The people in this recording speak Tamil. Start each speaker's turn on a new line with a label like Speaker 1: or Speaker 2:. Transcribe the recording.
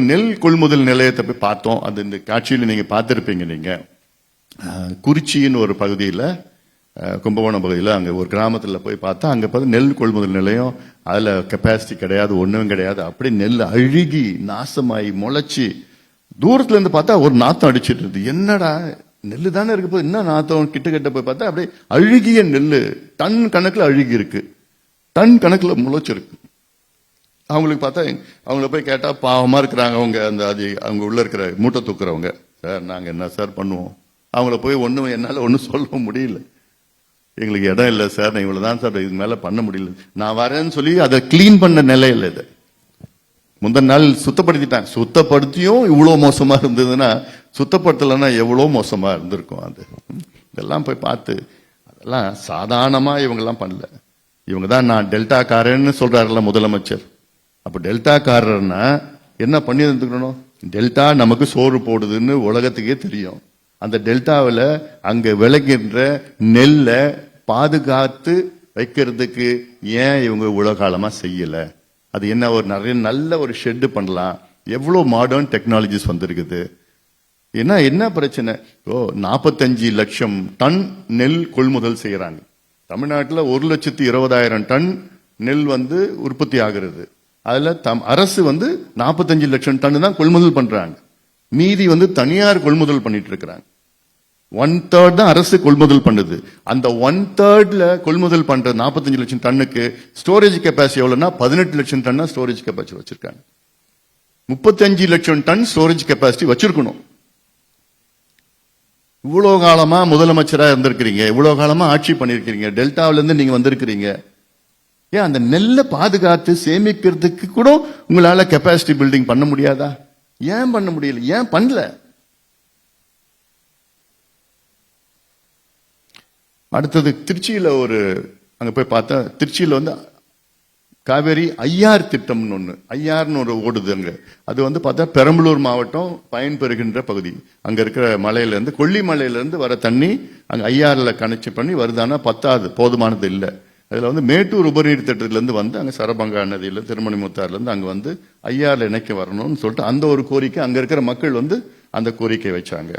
Speaker 1: நெல் கொள்முதல் நிலையத்தை போய் பார்த்தோம். அது இந்த காட்சியில் நீங்கள் பார்த்துருப்பீங்க நீங்கள் குறிச்சின்னு ஒரு பகுதியில் கும்பகோணம் பகுதியில் அங்கே ஒரு கிராமத்தில் போய் பார்த்தா அங்கே பார்த்து நெல் கொள்முதல் நிலையம். அதில் கெப்பாசிட்டி கிடையாது ஒன்றும் கிடையாது. அப்படியே நெல் அழுகி நாசமாயி முளைச்சி தூரத்துலேருந்து பார்த்தா ஒரு நாத்தம் அடிச்சிட்டு இருந்தது என்னடா நெல்லு தானே இருக்க போது என்ன நாத்தம்? கிட்ட கிட்ட போய் பார்த்தா அப்படியே அழுகிய நெல் டன் கணக்கில் அழுகி இருக்கு டன் கணக்கில் முளைச்சிருக்கு. அவங்களுக்கு பார்த்தா அவங்கள போய் கேட்டால் பாவமாக இருக்கிறாங்க அவங்க அந்த அது அவங்க உள்ளே இருக்கிற மூட்டை தூக்குறவங்க. சார் நாங்கள் என்ன சார் பண்ணுவோம்? அவங்கள போய் ஒன்றும் என்னால் ஒன்றும் சொல்ல முடியல. எங்களுக்கு இடம் இல்லை சார் நான் இவ்வளோ தான் சார் இது மேலே பண்ண முடியல. நான் வரேன்னு சொல்லி அதை க்ளீன் பண்ண நிலையில இது. முந்தின நாள் சுத்தப்படுத்திட்டாங்க. சுத்தப்படுத்தியும் இவ்வளோ மோசமாக இருந்ததுன்னா சுத்தப்படுத்தலைன்னா எவ்வளோ மோசமாக இருந்திருக்கும் அது. இதெல்லாம் போய் பார்த்து அதெல்லாம் சாதாரணமாக இவங்கெல்லாம் பண்ணல. இவங்க தான் நான் டெல்டா சொல்கிறாருல்ல முதலமைச்சர். அப்ப டெல்டா காரர்னா என்ன பண்ணி இருந்துக்கணும் டெல்டா நமக்கு சோறு போடுதுன்னு உலகத்துக்கே தெரியும். அந்த டெல்டாவில் அங்கே விளைகின்ற நெல்லை பாதுகாத்து வைக்கிறதுக்கு ஏன் இவங்க உலகாலமாக செய்யலை? அது என்ன ஒரு நிறைய நல்ல ஒரு ஷெட் பண்ணலாம். எவ்வளோ மாடர்ன் டெக்னாலஜிஸ் வந்திருக்குது. ஏன்னா என்ன பிரச்சனை? ஓ நாற்பத்தஞ்சு லட்சம் டன் நெல் கொள்முதல் செய்கிறாங்க தமிழ்நாட்டில் ஒரு லட்சத்தி இருபதாயிரம் டன் நெல் வந்து உற்பத்தி ஆகிறது. அதுல தம் அரசு வந்து நாற்பத்தஞ்சு லட்சம் டன் தான் கொள்முதல் பண்றாங்க. மீதி வந்து தனியார் கொள்முதல் பண்ணிட்டு இருக்கிறாங்க. ஒன் தேர்ட் தான் அரசு கொள்முதல் பண்ணுது. அந்த ஒன் தேர்ட்ல கொள்முதல் பண்ற நாற்பத்தஞ்சு லட்சம் டன்னுக்கு ஸ்டோரேஜ் கெப்பாசிட்டி எவ்வளோன்னா பதினெட்டு லட்சம் டன்னா ஸ்டோரேஜ் கெப்பாசிட்டி வச்சிருக்காங்க. முப்பத்தஞ்சு லட்சம் டன் ஸ்டோரேஜ் கெப்பாசிட்டி வச்சிருக்கணும். இவ்வளோ காலமா முதலமைச்சராக இருந்திருக்கிறீங்க. இவ்வளோ காலமா ஆட்சி பண்ணியிருக்கிறீங்க டெல்டாவிலேருந்து நீங்க வந்திருக்கிறீங்க. ஏன் அந்த நெல்லை பாதுகாத்து சேமிக்கிறதுக்கு கூட உங்களால கெப்பாசிட்டி பில்டிங் பண்ண முடியாதா? ஏன் பண்ண முடியல? ஏன் பண்ணல? அடுத்தது திருச்சியில ஒரு அங்க போய் பார்த்தா திருச்சியில வந்து காவேரி ஐயார் திட்டம்னு ஒன்று ஐயார்னு ஒரு ஓடுது அங்கே. அது வந்து பார்த்தா பெரம்பலூர் மாவட்டம் பயன்பெறுகின்ற பகுதி. அங்கே இருக்கிற மலையிலேருந்து கொல்லிமலையிலேருந்து வர தண்ணி அங்கே ஐயாரில் கனெக்ட் பண்ணி வருதானா பத்தாது போதுமானது இல்லை. அதில் வந்து மேட்டூர் உபநீர் திட்டத்திலேருந்து வந்து அங்கே சரபங்கா நதியில் திருமணி இருந்து அங்கே வந்து ஐயாறுல இணைக்க வரணும்னு சொல்லிட்டு அந்த ஒரு கோரிக்கை அங்கே இருக்கிற மக்கள் வந்து அந்த கோரிக்கை வச்சாங்க.